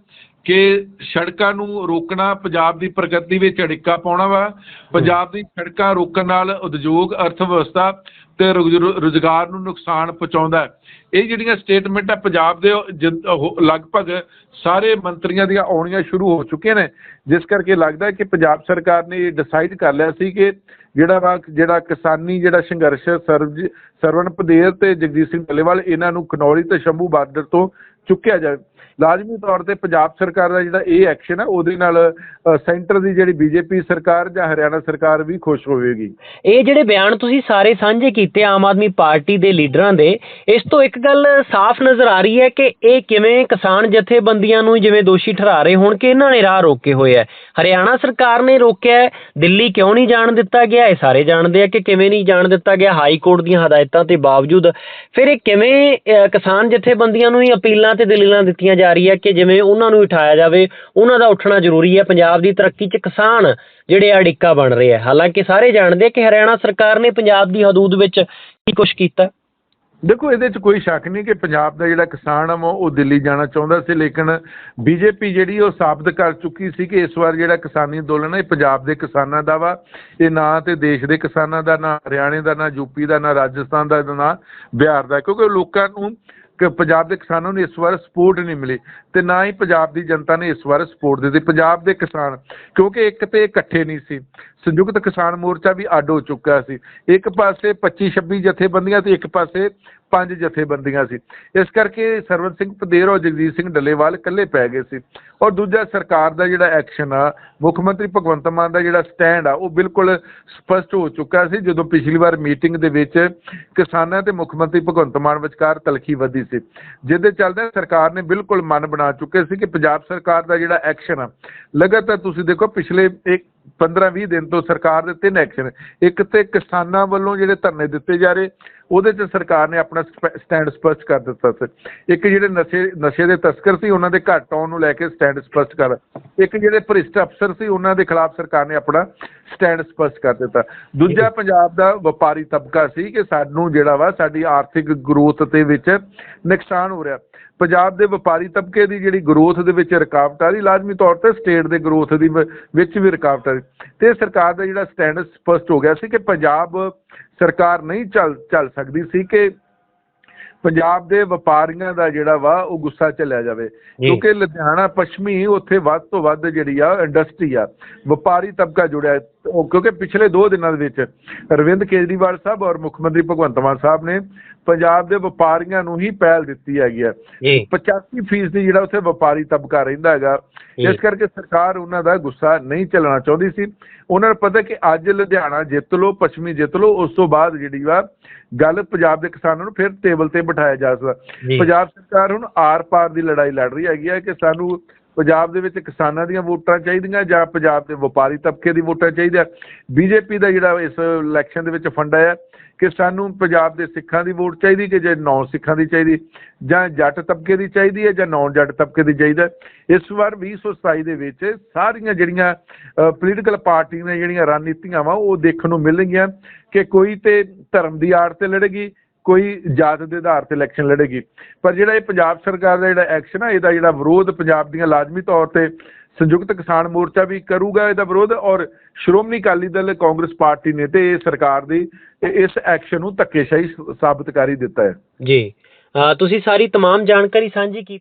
ਕਿ ਸੜਕਾਂ ਨੂੰ ਰੋਕਣਾ ਪੰਜਾਬ ਦੀ ਪ੍ਰਗਤੀ ਵਿੱਚ ਅੜਿੱਕਾ ਪਾਉਣਾ ਵਾ। ਪੰਜਾਬ ਦੀ ਸੜਕਾਂ ਰੋਕਣ ਨਾਲ ਉਦਯੋਗ ਅਰਥ ਵਿਵਸਥਾ ਅਤੇ ਰੁਜ਼- ਰੁਜ਼ਗਾਰ ਨੂੰ ਨੁਕਸਾਨ ਪਹੁੰਚਾਉਂਦਾ ਇਹ ਜਿਹੜੀਆਂ ਸਟੇਟਮੈਂਟ ਆ ਪੰਜਾਬ ਦੇ ਜਨ- ਲਗਭਗ ਸਾਰੇ ਮੰਤਰੀਆਂ ਦੀਆਂ ਆਉਣੀਆਂ ਸ਼ੁਰੂ ਹੋ ਚੁੱਕੀਆਂ ਨੇ। ਜਿਸ ਕਰਕੇ ਲੱਗਦਾ ਕਿ ਪੰਜਾਬ ਸਰਕਾਰ ਨੇ ਇਹ ਡਿਸਾਈਡ ਕਰ ਲਿਆ ਸੀ ਕਿ ਜਿਹੜਾ ਵਾ, ਜਿਹੜਾ ਕਿਸਾਨੀ, ਜਿਹੜਾ ਸੰਘਰਸ਼ ਸਰਵਜ, ਸਰਵਣ ਪਦੇਰ ਤੇ ਜਗਜੀਤ ਸਿੰਘ ਢੱਲੇਵਾਲ ਇਹਨਾਂ ਨੂੰ ਖਨੌਰੀ ਤੇ ਸ਼ੰਭੂ ਬਾਰਡਰ ਤੋਂ ਚੁੱਕਿਆ ਜਾਵੇ। ਲਾਜ਼ਮੀ ਤੌਰ ਤੇ ਪੰਜਾਬ ਸਰਕਾਰ ਦਾ ਜਿਹੜਾ ਇਹ ਐਕਸ਼ਨ ਹੈ ਉਹਦੇ ਨਾਲ ਸੈਂਟਰ ਦੀ ਜਿਹੜੀ ਬੀਜੇਪੀ ਸਰਕਾਰ ਜਾਂ ਹਰਿਆਣਾ ਸਰਕਾਰ ਵੀ ਖੁਸ਼ ਹੋਵੇਗੀ। ਇਹ ਜਿਹੜੇ ਬਿਆਨ ਤੁਸੀਂ ਸਾਰੇ ਸਾਂਝੇ ਕੀਤੇ ਆਮ ਆਦਮੀ ਪਾਰਟੀ ਦੇ ਲੀਡਰਾਂ ਦੇ ਇਸ ਤੋਂ ਇੱਕ ਗੱਲ ਸਾਫ਼ ਨਜ਼ਰ ਆ ਰਹੀ ਹੈ ਕਿ ਇਹ ਕਿਵੇਂ ਕਿਸਾਨ ਜਥੇਬੰਦੀਆਂ ਨੂੰ ਜਿਵੇਂ ਦੋਸ਼ੀ ਠਹਿਰਾ ਰਹੇ ਹੋਣ ਕਿ ਇਹਨਾਂ ਨੇ ਰਾਹ ਰੋਕੇ ਹੋਏ ਹੈ। ਹਰਿਆਣਾ ਸਰਕਾਰ ਨੇ ਰੋਕਿਆ ਦਿੱਲੀ ਕਿਉਂ ਨਹੀਂ ਜਾਣ ਦਿੱਤਾ ਗਿਆ ਇਹ ਸਾਰੇ ਜਾਣਦੇ ਆ ਕਿ ਕਿਵੇਂ ਨਹੀਂ ਜਾਣ ਦਿੱਤਾ ਗਿਆ ਹਾਈ ਕੋਰਟ ਦੀਆਂ ਹਦਾਇਤਾਂ ਤੇ ਬਾਵਜੂਦ ਫਿਰ ਇਹ ਕਿਵੇਂ ਅ, ਕਿਸਾਨ ਜਥੇਬੰਦੀਆਂ ਨੂੰ ਹੀ ਅਪੀਲਾਂ ਤੇ ਦਲੀਲਾਂ ਦਿੱਤੀਆਂ ਜਾ ਰਹੀ ਹੈ ਕਿ ਜਿਵੇਂ ਉਹਨਾਂ ਨੂੰ ਉਠਾਇਆ ਜਾਵੇ, ਉਹਨਾਂ ਦਾ ਉੱਠਣਾ ਜ਼ਰੂਰੀ ਹੈ। ਪੰਜਾਬ ਦੀ ਤਰੱਕੀ 'ਚ ਕਿਸਾਨ ਜਿਹੜੇ ਆ ਅੜਿੱਕਾ ਬਣ ਰਹੇ ਆ। ਹਾਲਾਂਕਿ ਸਾਰੇ ਜਾਣਦੇ ਕਿ ਹਰਿਆਣਾ ਸਰਕਾਰ ਨੇ ਪੰਜਾਬ ਦੀ ਹਦੂਦ ਵਿੱਚ ਕੀ ਕੁਛ ਕੀਤਾ। ਦੇਖੋ, ਇਹਦੇ 'ਚ ਕੋਈ ਸ਼ੱਕ ਨਹੀਂ ਕਿ ਪੰਜਾਬ ਦਾ ਜਿਹੜਾ ਕਿਸਾਨ ਆ ਉਹ ਦਿੱਲੀ ਜਾਣਾ ਚਾਹੁੰਦਾ ਸੀ, ਲੇਕਿਨ ਬੀਜੇਪੀ ਜਿਹੜੀ ਉਹ ਸਾਬਤ ਕਰ ਚੁੱਕੀ ਸੀ ਕਿ ਇਸ ਵਾਰ ਜਿਹੜਾ ਕਿਸਾਨੀ ਅੰਦੋਲਨ ਹੈ ਇਹ ਪੰਜਾਬ ਦੇ ਕਿਸਾਨਾਂ ਦਾ ਵਾ। ਇਹ ਨਾ ਤੇ ਦੇਸ਼ ਦੇ ਕਿਸਾਨਾਂ ਦਾ, ਨਾ ਹਰਿਆਣੇ ਦਾ, ਨਾ ਯੂਪੀ ਦਾ, ਨਾ ਰਾਜਸਥਾਨ ਦਾ, ਨਾ ਬਿਹਾਰ ਦਾ। ਕਿਉਂਕਿ ਲੋਕਾਂ ਨੂੰ ਕਿ ਪੰਜਾਬ ਦੇ ਕਿਸਾਨਾਂ ਨੂੰ ਇਸ ਵਾਰ ਸਪੋਰਟ ਨਹੀਂ ਮਿਲੀ ਤੇ ਨਾ ਹੀ ਪੰਜਾਬ ਦੀ ਜਨਤਾ ਨੇ ਇਸ ਵਾਰ ਸਪੋਰਟ ਦਿੱਤੀ। ਪੰਜਾਬ ਦੇ ਕਿਸਾਨ, ਕਿਉਂਕਿ ਇੱਕ ਤੇ ਇਕੱਠੇ ਨਹੀਂ ਸੀ, ਸੰਯੁਕਤ ਕਿਸਾਨ ਮੋਰਚਾ ਵੀ ਅੱਡ ਹੋ ਚੁੱਕਾ ਸੀ। ਇੱਕ ਪਾਸੇ 25 26 ਜਥੇਬੰਦੀਆਂ ਤੇ ਇੱਕ ਪਾਸੇ ਪੰਜ ਜਥੇਬੰਦੀਆਂ ਸੀ। ਇਸ ਕਰਕੇ ਸਰਵਨ ਸਿੰਘ ਪਦੇਰ ਔਰ ਜਗਜੀਤ ਸਿੰਘ ਡੱਲੇਵਾਲ ਇਕੱਲੇ ਪੈ ਗਏ ਸੀ। ਔਰ ਦੂਜਾ ਸਰਕਾਰ ਦਾ ਜਿਹੜਾ ਐਕਸ਼ਨ ਆ, ਮੁੱਖ ਮੰਤਰੀ ਭਗਵੰਤ ਮਾਨ ਦਾ ਜਿਹੜਾ ਸਟੈਂਡ ਆ, ਉਹ ਬਿਲਕੁਲ ਸਪਸ਼ਟ ਹੋ ਚੁੱਕਾ ਸੀ। ਜਦੋਂ ਪਿਛਲੀ ਵਾਰ ਮੀਟਿੰਗ ਦੇ ਵਿੱਚ ਕਿਸਾਨਾਂ ਤੇ ਮੁੱਖ ਮੰਤਰੀ ਭਗਵੰਤ ਮਾਨ ਵਿਚਕਾਰ ਤਲਖੀ ਵਧੀ ਸੀ। ਜਿਹਦੇ ਚੱਲਦੇ ਸਰਕਾਰ ਨੇ ਬਿਲਕੁਲ ਮਨ ਬਣਾ ਚੁੱਕੇ ਸੀ ਕਿ ਪੰਜਾਬ ਸਰਕਾਰ ਦਾ ਜਿਹੜਾ ਐਕਸ਼ਨ ਆ, ਲਗਾਤਾਰ ਤੁਸੀਂ ਦੇਖੋ, ਪਿਛਲੇ ਇੱਕ 15-20 ਦਿਨ ਤੋਂ ਸਰਕਾਰ ਦੇ ਤਿੰਨ ਐਕਸ਼ਨ ਇੱਕ ਤੇ ਕਿਸਾਨਾਂ ਵੱਲੋਂ ਜਿਹੜੇ ਧਰਨੇ ਦਿੱਤੇ ਜਾ ਰਹੇ, ਉਹਦੇ 'ਚ ਸਰਕਾਰ ਨੇ ਆਪਣਾ ਸਟੈਂਡ ਸਪਸ਼ਟ ਕਰ ਦਿੱਤਾ ਸੀ। ਇੱਕ ਜਿਹੜੇ ਨਸ਼ੇ ਨਸ਼ੇ ਦੇ ਤਸਕਰ ਸੀ, ਉਹਨਾਂ ਦੇ ਘੱਟ ਆਉਣ ਨੂੰ ਲੈ ਕੇ ਸਟੈਂਡ ਸਪਸ਼ਟ ਕਰ ਇੱਕ ਜਿਹੜੇ ਭ੍ਰਿਸ਼ਟ ਅਫਸਰ ਸੀ, ਉਹਨਾਂ ਦੇ ਖਿਲਾਫ ਸਰਕਾਰ ਨੇ ਆਪਣਾ ਸਟੈਂਡ ਸਪਸ਼ਟ ਕਰ ਦਿੱਤਾ। ਦੂਜਾ ਪੰਜਾਬ ਦਾ ਵਪਾਰੀ ਤਬਕਾ ਸੀ ਕਿ ਸਾਨੂੰ ਜਿਹੜਾ ਵਾ ਸਾਡੀ ਆਰਥਿਕ ਗਰੋਥ ਦੇ ਵਿੱਚ ਨੁਕਸਾਨ ਹੋ ਰਿਹਾ। ਪੰਜਾਬ ਦੇ ਵਪਾਰੀ ਤਬਕੇ ਦੀ ਜਿਹੜੀ ਗਰੋਥ ਦੇ ਵਿੱਚ ਰੁਕਾਵਟ ਆ ਰਹੀ ਲਾਜ਼ਮੀ ਤੌਰ ਤੇ ਸਟੇਟ ਦੇ ਗਰੋਥ ਦੀ ਵਿੱਚ ਵੀ ਰੁਕਾਵਟ ਆ। ਰਹੀ ਤੇ ਸਰਕਾਰ ਦਾ ਜਿਹੜਾ ਸਟੈਂਡ ਸਪਸ਼ਟ ਹੋ ਗਿਆ ਸੀ ਕਿ ਪੰਜਾਬ ਸਰਕਾਰ ਨਹੀਂ ਚੱਲ ਚੱਲ ਸਕਦੀ ਸੀ ਕਿ ਪੰਜਾਬ ਦੇ ਵਪਾਰੀਆਂ ਦਾ ਜਿਹੜਾ ਵਾ ਉਹ ਗੁੱਸਾ ਚੱਲਿਆ ਜਾਵੇ। ਕਿਉਂਕਿ ਲੁਧਿਆਣਾ ਪੱਛਮੀ ਉੱਥੇ ਵੱਧ ਤੋਂ ਵੱਧ ਜਿਹੜੀ ਆ ਇੰਡਸਟਰੀ ਆ ਵਪਾਰੀ ਤਬਕਾ ਜੁੜਿਆ। ਕਿਉਂਕਿ ਪਿਛਲੇ 2 ਦਿਨਾਂ ਦੇ ਵਿੱਚ ਅਰਵਿੰਦ ਕੇਜਰੀਵਾਲ ਸਾਹਿਬ ਔਰ ਮੁੱਖ ਮੰਤਰੀ ਭਗਵੰਤ ਮਾਨ ਸਾਹਿਬ ਨੇ ਪੰਜਾਬ ਦੇ ਵਪਾਰੀਆਂ ਨੂੰ ਹੀ ਪਹਿਲ ਦਿੱਤੀ ਹੈਗੀ ਜੀ। 85% ਦੀ ਜਿਹੜਾ ਉੱਥੇ ਵਪਾਰੀ ਤਬਕਾ ਰਹਿੰਦਾ ਹੈਗਾ। ਇਸ ਕਰਕੇ ਸਰਕਾਰ ਉਹਨਾਂ ਦਾ ਗੁੱਸਾ ਨਹੀਂ ਚੱਲਣਾ ਚਾਹੁੰਦੀ ਸੀ। ਉਹਨਾਂ ਨੂੰ ਪਤਾ ਕਿ ਅੱਜ ਲੁਧਿਆਣਾ ਜਿੱਤ ਲਓ ਪੱਛਮੀ ਜਿੱਤ ਲਓ ਉਸ ਤੋਂ ਬਾਅਦ ਜਿਹੜੀ ਵਾ ਗੱਲ ਪੰਜਾਬ ਦੇ ਕਿਸਾਨਾਂ ਨੂੰ ਫਿਰ ਟੇਬਲ ਤੇ ਬਿਠਾਇਆ ਜਾ ਸਕਦਾ। ਪੰਜਾਬ ਸਰਕਾਰ ਹੁਣ ਆਰ-ਪਾਰ ਦੀ ਲੜਾਈ ਲੜ ਰਹੀ ਹੈਗੀ ਹੈ ਕਿ ਸਾਨੂੰ ਪੰਜਾਬ ਦੇ ਵਿੱਚ ਕਿਸਾਨਾਂ ਦੀਆਂ ਵੋਟਾਂ ਚਾਹੀਦੀਆਂ ਜਾਂ ਪੰਜਾਬ ਦੇ ਵਪਾਰੀ ਤਬਕੇ ਦੀ ਵੋਟਾਂ ਚਾਹੀਦੀਆਂ? ਬੀਜੇਪੀ ਦਾ ਜਿਹੜਾ ਇਸ ਇਲੈਕਸ਼ਨ ਦੇ ਵਿੱਚ ਫੰਡਾ ਹੈ ਕਿ ਸਾਨੂੰ ਪੰਜਾਬ ਦੇ ਸਿੱਖਾਂ ਦੀ ਵੋਟ ਚਾਹੀਦੀ ਕਿ ਜੇ ਨੌਨ ਸਿੱਖਾਂ ਦੀ ਚਾਹੀਦੀ? ਜਾਂ ਜੱਟ ਤਬਕੇ ਦੀ ਚਾਹੀਦੀ ਹੈ ਜਾਂ ਨੌਨ ਜੱਟ ਤਬਕੇ ਦੀ ਚਾਹੀਦਾ? ਇਸ ਵਾਰ 2027 ਦੇ ਵਿੱਚ ਸਾਰੀਆਂ ਜਿਹੜੀਆਂ ਪੋਲੀਟੀਕਲ ਪਾਰਟੀ ਦੀਆਂ ਜਿਹੜੀਆਂ ਰਣਨੀਤੀਆਂ ਵਾ, ਉਹ ਦੇਖਣ ਨੂੰ ਮਿਲਣਗੀਆਂ ਕਿ ਕੋਈ ਤੇ ਧਰਮ ਦੀ ਆੜ ਤੇ ਲੜੇਗੀ ਕੋਈ ਜਾਤ ਦੇ ਆਧਾਰ ਤੇ ਇਲੈਕਸ਼ਨ ਲੜੇਗੀ ਪਰ ਜਿਹੜਾ ਇਹ ਪੰਜਾਬ ਸਰਕਾਰ ਦਾ ਜਿਹੜਾ ਐਕਸ਼ਨ ਆ ਇਹਦਾ ਜਿਹੜਾ ਵਿਰੋਧ ਪੰਜਾਬ ਦੀਆਂ ਲਾਜ਼ਮੀ ਤੌਰ ਤੇ ਸੰਯੁਕਤ ਕਿਸਾਨ ਮੋਰਚਾ ਵੀ ਕਰੂਗਾ ਇਹਦਾ ਵਿਰੋਧ ਔਰ ਸ਼੍ਰੋਮਣੀ ਅਕਾਲੀ ਦਲ ਕਾਂਗਰਸ ਪਾਰਟੀ ਨੇ ਤੇ ਇਹ ਸਰਕਾਰ ਦੀ ਇਹ- ਇਸ ਐਕਸ਼ਨ ਨੂੰ ਧੱਕੇਸ਼ਾਹੀ ਸਾਬਤ ਕਰ ਹੀ ਦਿੱਤਾ ਹੈ ਜੀ ਅ, ਤੁਸੀਂ ਸਾਰੀ तमाम ਜਾਣਕਾਰੀ ਸਾਂਝੀ ਕੀਤੀ